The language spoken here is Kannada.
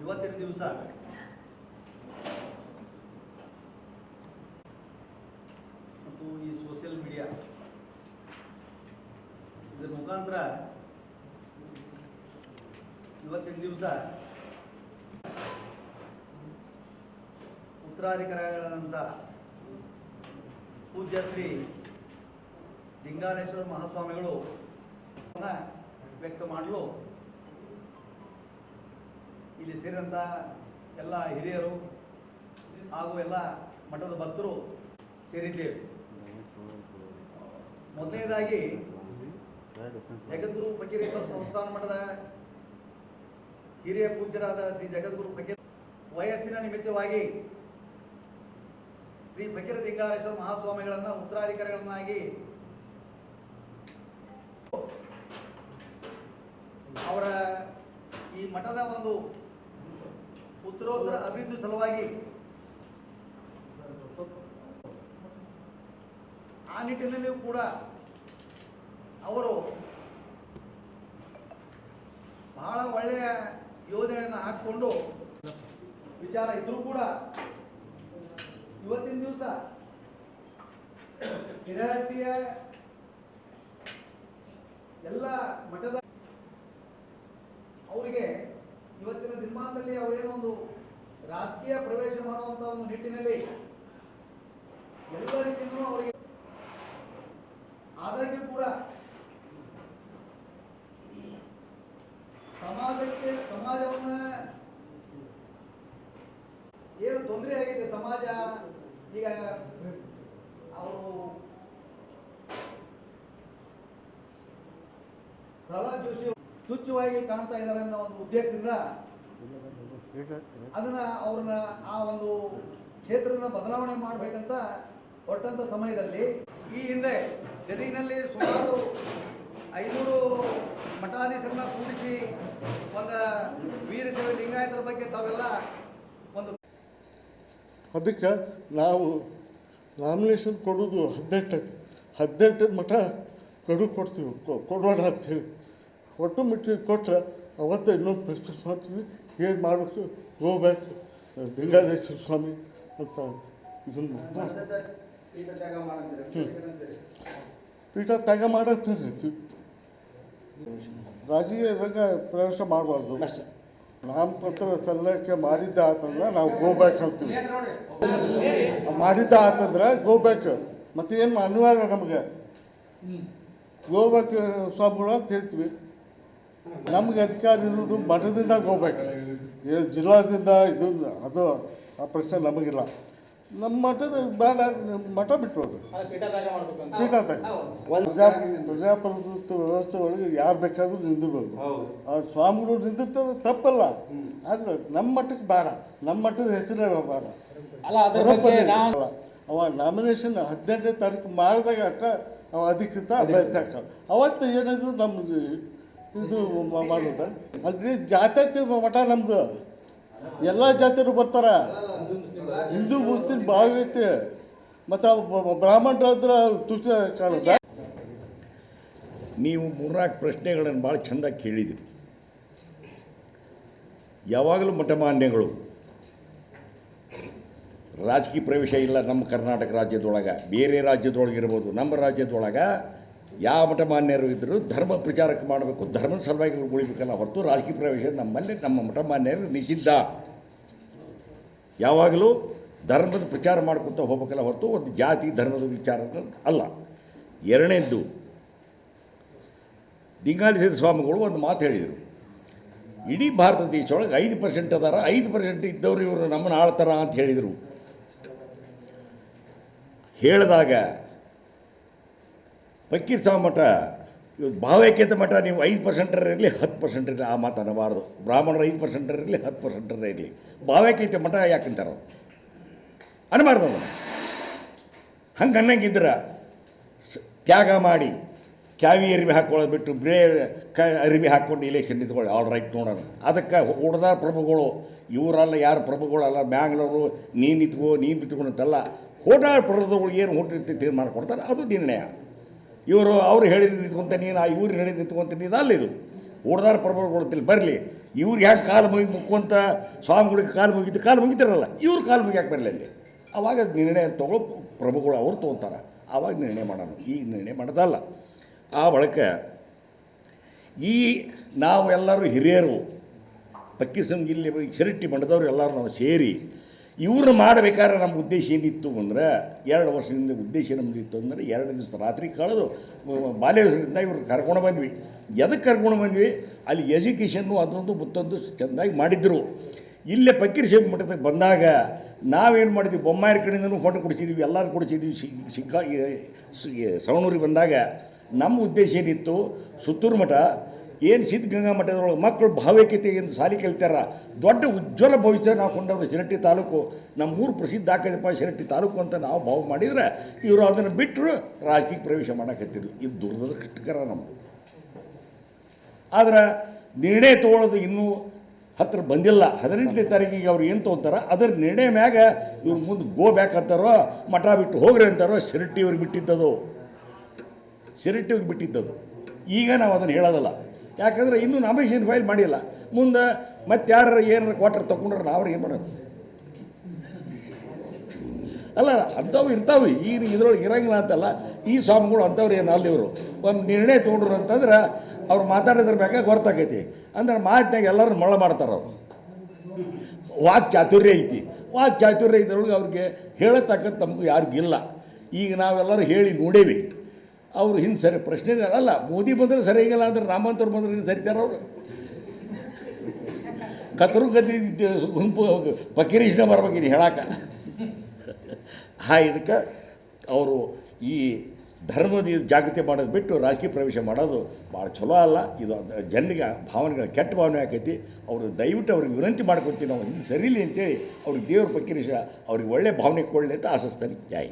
ಇವತ್ತಿನ ದಿವಸ ಮತ್ತು ಈ ಸೋಷಿಯಲ್ ಮೀಡಿಯಾ ಇದರ ಮುಖಾಂತರ ಇವತ್ತಿನ ದಿವಸ ಉತ್ತರಾಧಿಕಾರಿಗಳಾದಂಥ ಪೂಜ್ಯ ಶ್ರೀ ಲಿಂಗಾನೇಶ್ವರ ಮಹಾಸ್ವಾಮಿಗಳು ವ್ಯಕ್ತ ಮಾಡಲು. ಇಲ್ಲಿ ಸೇರಿದಂಥ ಎಲ್ಲ ಹಿರಿಯರು ಹಾಗೂ ಎಲ್ಲ ಮಠದ ಭಕ್ತರು ಸೇರಿದ್ದೇವೆ. ಮೊದಲನೇದಾಗಿ ಜಗದ್ಗುರು ಫಕೀರೇಶ್ವರ ಸಂಸ್ಥಾನ ಮಠದ ಹಿರಿಯ ಪೂಜ್ಯರಾದ ಶ್ರೀ ಜಗದ್ಗುರು ಫಕೀರ್ ವಯಸ್ಸಿನ ನಿಮಿತ್ತವಾಗಿ ಶ್ರೀ ಫಕೀರ ಲಿಂಗಾರೇಶ್ವರ ಮಹಾಸ್ವಾಮಿಗಳನ್ನ ಉತ್ತರಾಧಿಕಾರಿಗಳನ್ನಾಗಿ ಅವರ ಈ ಮಠದ ಒಂದು ಉತ್ತರೋತ್ತರ ಅಭಿವೃದ್ಧಿ ಸಲುವಾಗಿ ಆ ನಿಟ್ಟಿನಲ್ಲಿಯೂ ಕೂಡ ಅವರು ಬಹಳ ಒಳ್ಳೆಯ ಯೋಜನೆಯನ್ನು ಹಾಕಿಕೊಂಡು ವಿಚಾರ ಇದ್ರೂ ಕೂಡ ಇವತ್ತಿನ ದಿವಸ ಸಿರಹಟ್ಟಿಯ ಎಲ್ಲ ಮಠದ ಅವರಿಗೆ ಇವತ್ತಿನ ದಿನಮಾನದಲ್ಲಿ ಅವರೇನೋ ಒಂದು ರಾಜಕೀಯ ಪ್ರವೇಶ ಮಾಡುವಂತ ಒಂದು ನಿಟ್ಟಿನಲ್ಲಿ ಎಲ್ಲ ರೀತಿಯಲ್ಲೂ ಅವರಿಗೆ ಆದಾಗ್ಯೂ ಕೂಡ ಸಮಾಜಕ್ಕೆ ಸಮಾಜವನ್ನ ಏನು ತೊಂದರೆ ಆಗಿದೆ ಸಮಾಜ, ಈಗ ಅವರು ಪ್ರಹ್ಲಾದ್ ಜೋಶಿ ತುಚ್ಛವಾಗಿ ಕಾಣ್ತಾ ಇದ್ದಾರೆ ಅನ್ನೋ ಒಂದು ಉದ್ದೇಶದಿಂದ ಅದನ್ನ ಅವ್ರನ್ನ ಆ ಒಂದು ಕ್ಷೇತ್ರದ ಬದಲಾವಣೆ ಮಾಡ್ಬೇಕಂತ ಹೊರಟಂತ ಸಮಯದಲ್ಲಿ ಈ ಹಿಂದೆ ಗದಗಿನಲ್ಲಿ ಸುಮಾರು ಐನೂರು ಮಠಾಧೀಶರನ್ನ ಕೂಡಿಸಿ ಒಂದು ವೀರಶೈವ ಲಿಂಗಾಯತರ ಬಗ್ಗೆ ತಾವೆಲ್ಲ ಒಂದು ಅದಕ್ಕೆ ನಾವು ನಾಮಿನೇಷನ್ ಕೊಡೋದು ಹದಿನೆಂಟು ಹದಿನೆಂಟು ಮಠ ಕಡು ಕೊಡ್ತೀವಿ ಕೊಡೋಣ ಅಂಥೇಳಿ ಒಟ್ಟು ಮಿಟ್ಟಿಗೆ ಕೊಟ್ಟರೆ ಅವತ್ತು ಇನ್ನೊಂದು ಪ್ರಶ್ನೆ ಮಾಡ್ತೀವಿ. ಏನು ಮಾಡಬೇಕು? ಹೋಗ್ಬೇಕು. ಲಿಂಗಾಲೇಶ್ವರ ಸ್ವಾಮಿ ಅಂತ ಇದನ್ನು ಪೀಠ ತ್ಯಾಗ ಮಾಡಂತಾರೆ? ರಾಜಕೀಯ ರಂಗ ಪ್ರವೇಶ ಮಾಡಬಾರ್ದು. ನಾಮಪತ್ರ ಸಲ್ಲಕ್ಕೆ ಮಾಡಿದ್ದ ಆತಂದ್ರೆ ನಾವು ಗೋಬ್ಯಾಕ್ ಅಂತೀವಿ. ಮಾಡಿದ್ದ ಆತಂದ್ರೆ ಗೋಬ್ಯಾಕ್ ಮತ್ತೆ ಏನು ಅನಿವಾರ್ಯ ನಮಗೆ? ಗೋಬ್ಯಾಕ್ ಸ್ವಾಮಿಗಳು ಅಂತ ಹೇಳ್ತೀವಿ. ನಮಗೆ ಅಧಿಕಾರ ಇರೋದು ಮಠದಿಂದ ಹೋಗ್ಬೇಕು. ಏನು ಜಿಲ್ಲಾದಿಂದ ಇದು ಅದು ಆ ಪ್ರಶ್ನೆ ನಮಗಿಲ್ಲ. ನಮ್ಮ ಮಠದ ಬೇಡ ನಮ್ಮ ಮಠ ಬಿಟ್ಟು ಪೀಠ ಪ್ರಜಾಪ್ರಭುತ್ವ ವ್ಯವಸ್ಥೆ ಒಳಗೆ ಯಾರು ಬೇಕಾದರೂ ನಿಂದಿರ್ಬೋದು ಆ ಸ್ವಾಮಿಗಳು ನಿಂದಿರ್ತಾರೆ ತಪ್ಪಲ್ಲ. ಆದರೆ ನಮ್ಮ ಮಠಕ್ಕೆ ಬೇಡ ನಮ್ಮ ಮಠದ ಹೆಸರೇ ಬೇಡ ಅಲ್ಲ ಅದ್ರ ಬಗ್ಗೆ ಪರಂಪರೆ ನಾವು ಅವ ನಾಮಿನೇಷನ್ ಹದಿನೆಂಟನೇ ತಾರೀಕು ಮಾಡಿದಾಗ ಅಷ್ಟ ಅವ ಅಧಿಕೃತ ಅಭ್ಯರ್ಥಿ ಹಾಕ ಅವತ್ತು ಏನಿದ್ರು ನಮ್ಮದು ಇದು ಮಾಡೋದ. ಅಲ್ರಿ ಜಾತ್ಯತೀತ ಮಠ ನಮ್ದು. ಎಲ್ಲ ಜಾತಿಯರು ಬರ್ತಾರ. ಹಿಂದೂ, ಮುಸ್ಲಿಂ ಭಾವ ಐತಿ. ಮತ್ತು ಬ್ರಾಹ್ಮಣರಾದ್ರ ತುಷ್ಟ ಕಾಣುದ. ನೀವು ಮೂರ್ನಾಲ್ಕು ಪ್ರಶ್ನೆಗಳನ್ನು ಭಾಳ ಚಂದ ಕೇಳಿದ್ರಿ. ಯಾವಾಗಲೂ ಮಠಮಾನ್ಯಗಳು ರಾಜಕೀಯ ಪ್ರವೇಶ ಇಲ್ಲ ನಮ್ಮ ಕರ್ನಾಟಕ ರಾಜ್ಯದೊಳಗೆ. ಬೇರೆ ರಾಜ್ಯದೊಳಗೆ ಇರ್ಬೋದು ನಮ್ಮ ರಾಜ್ಯದೊಳಗೆ ಯಾವ ಮಠಮಾನ್ಯರು ಇದ್ದರೂ ಧರ್ಮ ಪ್ರಚಾರಕ್ಕೆ ಮಾಡಬೇಕು. ಧರ್ಮದ ಸಲುವಾಗಿ ಉಳಿಬೇಕಲ್ಲ. ಹೊರತು ರಾಜಕೀಯ ಪ್ರವೇಶ ನಮ್ಮಲ್ಲಿ ನಮ್ಮ ಮಠಮಾನ್ಯರು ನಿಷಿದ್ಧ. ಯಾವಾಗಲೂ ಧರ್ಮದ ಪ್ರಚಾರ ಮಾಡ್ಕೊತ ಹೋಗ್ಬೇಕಲ್ಲ. ಹೊರತು ಒಂದು ಜಾತಿ, ಧರ್ಮದ ವಿಚಾರ ಅಲ್ಲ. ಎರಡನೇದ್ದು ಲಿಂಗಾಲೇಶ್ವರ ಸ್ವಾಮಿಗಳು ಒಂದು ಮಾತು ಹೇಳಿದರು. ಇಡೀ ಭಾರತ ದೇಶದೊಳಗೆ ಐದು ಪರ್ಸೆಂಟ್ ಅದಾರ. ಐದು ಪರ್ಸೆಂಟ್ ಇದ್ದವರು ಇವರು ನಮ್ಮನ್ನು ಆಳ್ತಾರ ಅಂತ ಹೇಳಿದರು. ಹೇಳಿದಾಗ ಫಕೀರ್ ಸಾಹ ಮಠ ಇವತ್ತು ಭಾವೈಕ್ಯತೆ ಮಠ, ನೀವು ಐದು ಪರ್ಸೆಂಟರ ಇರಲಿ, ಹತ್ತು ಪರ್ಸೆಂಟ್ ಇರಲಿ, ಆ ಮಾತು ಅನ್ನಬಾರ್ದು ಬ್ರಾಹ್ಮಣರು ಐದು ಪರ್ಸೆಂಟರ ಇರಲಿ, ಹತ್ತು ಪರ್ಸೆಂಟರ ಇರಲಿ. ಭಾವೈಕ್ಯತೆ ಮಠ ಯಾಕಂತಾರ ಅನ್ನಬಾರ್ದು ಅದನ್ನು. ಹಂಗೆ ಅನ್ನಂಗಿದ್ರೆ? ತ್ಯಾಗ ಮಾಡಿ, ಕ್ಯಾವಿ ಅರಿವಿ ಹಾಕ್ಕೊಳ್ಳೋದು ಬಿಟ್ಟು ಬೇರೆ ಕ ಅರಿವಿ ಹಾಕ್ಕೊಂಡು ಇಲೆಕ್ಷನ್ ನಿಂತ್ಕೊಳ್ಳಿ ಆಲ್ ರೈಟ್ ನೋಡೋಣ. ಅದಕ್ಕೆ ಉಡ್ದ ಪ್ರಭುಗಳು, ಇವರಲ್ಲ ಯಾರು ಪ್ರಭುಗಳಲ್ಲ ಬ್ಯಾಂಗ್ಳೂರು ನೀನು ನಿಂತ್ಕೋ, ನೀನು ಬಿತ್ಕೊಂಡಂತಲ್ಲ ಹೋಟಾರ ಪ್ರಭುಗಳು ಏನು ಹುಟ್ಟಿರ್ತಿ ತೀರ್ಮಾನ ಕೊಡ್ತಾರೆ? ಅದು ನಿರ್ಣಯ. ಇವರು ಅವ್ರು ಹೇಳಿದ ನಿಂತ್ಕೊಂತ, ನೀನು ಇವ್ರು ಹೇಳಿದ ನಿಂತ್ಕೊಂತ, ನೀನು ಇದಲ್ಲ ಇದು. ಓಡ್ದಾರ ಕೊಡ್ತಿಲ್ಲ, ಬರಲಿ. ಇವ್ರು ಯಾಕೆ ಕಾಲು ಮುಗಿ ಮುಕ್ಕೊಂತ, ಸ್ವಾಮಿಗಳಿಗೆ ಕಾಲು ಮುಗಿತು, ಕಾಲು ಮುಗಿತಿರಲ್ಲ. ಇವ್ರು ಕಾಲು ಮುಗಿಯಾಕೆ ಬರಲಿ ಅಲ್ಲಿ? ಅವಾಗ ನಿರ್ಣಯ ತಗೊಳ್ಳೋ ಪ್ರಭುಗಳು ಅವ್ರು ತೊಗೊತಾರೆ. ಆವಾಗ ನಿರ್ಣಯ ಮಾಡೋಣ. ಈಗ ನಿರ್ಣಯ ಮಾಡೋದಲ್ಲ. ಆ ಬಳಿಕ ಈ ನಾವು ಎಲ್ಲರೂ ಹಿರಿಯರು ಪಕ್ಕಿಸಂ ಇಲ್ಲಿ ಶಿರಟ್ಟಿ ಮಠದವ್ರು ಎಲ್ಲರೂ ನಾವು ಸೇರಿ ಇವ್ರನ್ನ ಮಾಡಬೇಕಾದ್ರೆ ನಮ್ಮ ಉದ್ದೇಶ ಏನಿತ್ತು ಅಂದ್ರೆ ಎರಡು ವರ್ಷದಿಂದ ಉದ್ದೇಶ ನಮ್ದು ಇತ್ತು ಅಂದರೆ ಎರಡು ದಿವಸ ರಾತ್ರಿ ಕಳೆದು ಬಾಲ್ಯದಿಂದ ಇವ್ರು ಕರ್ಕೊಂಡು ಬಂದ್ವಿ. ಎದಕ್ಕೆ ಕರ್ಕೊಂಡು ಬಂದ್ವಿ? ಅಲ್ಲಿ ಎಜುಕೇಷನ್ನು ಅದೊಂದು ಮತ್ತೊಂದು ಚೆಂದಾಗಿ ಮಾಡಿದ್ರು. ಇಲ್ಲೇ ಫಕೀರ್ ಶೇಖ್ ಮಠಕ್ಕೆ ಬಂದಾಗ ನಾವೇನು ಮಾಡಿದ್ವಿ? ಬೊಮ್ಮಾಯರ ಕಡೆಯಿಂದನೂ ಫೋಟೋ ಕೊಡಿಸಿದ್ವಿ, ಎಲ್ಲರೂ ಕೊಡಿಸಿದ್ವಿ. ಸಿಕ್ಕ ಸವಣೂರಿಗೆ ಬಂದಾಗ ನಮ್ಮ ಉದ್ದೇಶ ಏನಿತ್ತು? ಸುತ್ತೂರು ಮಠ ಏನು ಸಿದ್ಧಗಂಗಾ ಮಠದೊಳಗೆ ಮಕ್ಕಳು ಭಾವೈಕ್ಯತೆಯಿಂದ ಸಾಲಿ ಕಲಿತಾರ ದೊಡ್ಡ ಉಜ್ವಲ ಭವಿಷ್ಯ ನಾವು ಕೊಂಡವರು ಶಿರಟ್ಟಿ ತಾಲೂಕು. ನಮ್ಮ ಊರು ಪ್ರಸಿದ್ಧ ಆಕದಪ್ಪ ಶಿರಟ್ಟಿ ತಾಲೂಕು ಅಂತ ನಾವು ಭಾವ ಮಾಡಿದರೆ ಇವರು ಅದನ್ನು ಬಿಟ್ಟರು ರಾಜಕೀಯ ಪ್ರವೇಶ ಮಾಡಕತ್ತಿರು ಇದು ದುರದೃಷ್ಟಕರ ನಮ್ಮದು ಆದ್ರೆ ನಿರ್ಣಯ ತೊಗೊಳೋದು ಇನ್ನೂ ಹತ್ರ ಬಂದಿಲ್ಲ. ಹದಿನೆಂಟನೇ ತಾರೀಕಿಗೆ ಅವ್ರು ಏನು ತೊಗೊತಾರ? ಅದರ ನಿರ್ಣಯ ಮ್ಯಾಗ ಇವ್ರು ಮುಂದೆ ಗೋ ಬ್ಯಾಕ್ ಅಂತಾರೋ, ಮಠ ಬಿಟ್ಟು ಹೋಗ್ರಿ ಅಂತಾರೋ ಶಿರಟ್ಟಿ ಅವ್ರಿಗೆ ಬಿಟ್ಟಿದ್ದದು. ಶಿರಟ್ಟಿ ಅವ್ರಿಗೆ ಬಿಟ್ಟಿದ್ದದು. ಈಗ ನಾವು ಅದನ್ನು ಹೇಳೋದಲ್ಲ. ಯಾಕಂದ್ರೆ ಇನ್ನೂ ನಾಮಿನೇಷನ್ ಫೈಲ್ ಮಾಡಿಲ್ಲ. ಮುಂದೆ ಮತ್ತೆ ಯಾರು ಏನಾರು ಕ್ವಾರ್ಟರ್ ತೊಗೊಂಡ್ರೆ ನಾವ್ರು ಏನು ಮಾಡೋದು? ಅಲ್ಲ, ಅಂಥವು ಇರ್ತಾವೆ. ಈ ಇದ್ರೊಳಗೆ ಇರಂಗಿಲ್ಲ ಅಂತಲ್ಲ, ಈ ಸ್ವಾಮಿಗಳು ಅಂಥವ್ರು ಏನು ಅಲ್ಲಿ ಇವರು? ಒಂದು ನಿರ್ಣಯ ತೊಗೊಂಡ್ರು ಅಂತಂದ್ರೆ ಅವ್ರು ಮಾತಾಡೋದ್ರ ಮ್ಯಾಗ ಗೊತ್ತಾಗೈತಿ. ಅಂದ್ರೆ ಮಾತಿನಾಗ ಎಲ್ಲರೂ ಮೊಳ ಮಾಡ್ತಾರೆ ಅವರು. ವಾಕ್ ಚಾತುರ್ಯ ಐತಿ. ವಾಕ್ ಚಾತುರ್ಯ ಇದ್ರೊಳಗೆ ಅವ್ರಿಗೆ ಹೇಳತಕ್ಕಂಥ ನಮಗೂ ಯಾರಿಗೂ ಇಲ್ಲ. ಈಗ ನಾವೆಲ್ಲರೂ ಹೇಳಿ ನೋಡೇವಿ. ಅವ್ರು ಹಿಂದೆ ಸರಿ ಪ್ರಶ್ನೆ ಅಲ್ಲ, ಮೋದಿ ಬಂದರೆ ಸರಿಯಾಗಿಲ್ಲ ಅಂದ್ರೆ ಬಂದರೆ ಹಿಂದೆ ಸರಿತಾರೆ ಅವರು. ಕತರು ಗದ್ದಿ, ಗುಂಪು ಬರ್ಬೇಕು ಬರ್ಬೇಕಿನಿ ಹೇಳಕ್ಕೆ ಆ ಇದಕ್ಕೆ ಅವರು ಈ ಧರ್ಮದ ಜಾಗೃತಿ ಮಾಡೋದು ಬಿಟ್ಟು ರಾಜಕೀಯ ಪ್ರವೇಶ ಮಾಡೋದು ಭಾಳ ಚಲೋ ಅಲ್ಲ. ಇದು ಜನರಿಗೆ ಭಾವನೆಗಳ ಕೆಟ್ಟ ಭಾವನೆ ಆಕೈತಿ. ಅವರು ದಯವಿಟ್ಟು ಅವ್ರಿಗೆ ವಿನಂತಿ ಮಾಡ್ಕೊತೀವಿ ನಾವು ಹಿಂದೆ ಸರಿಲಿ ಅಂತೇಳಿ ಅವ್ರಿಗೆ ದೇವ್ರ ಪಕ್ಕಿರಿಶ ಅವ್ರಿಗೆ ಒಳ್ಳೆಯ ಭಾವನೆ ಕೊಡಲಿ ಅಂತ ಆಶಿಸ್ತಾನೆ. ಜಾಯಿ